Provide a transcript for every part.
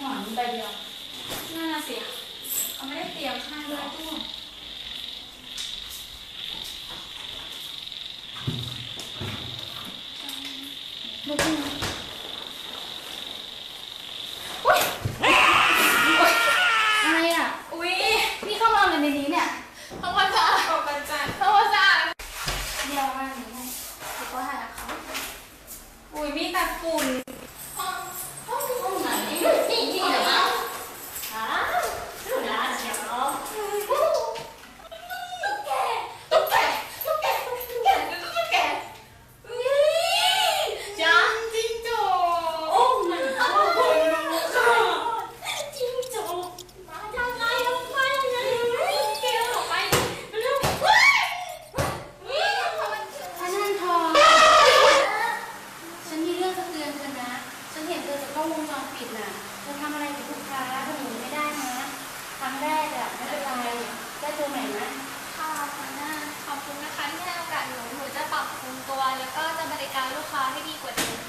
หมอนใบเดียวน่าเสียเขาไม่ได้เตรียมให้ด้วยตู้ลูก ปรุงตัว แล้วก็จะบริการลูกค้าให้ดีกว่าเดิม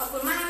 ขอบคุณมาก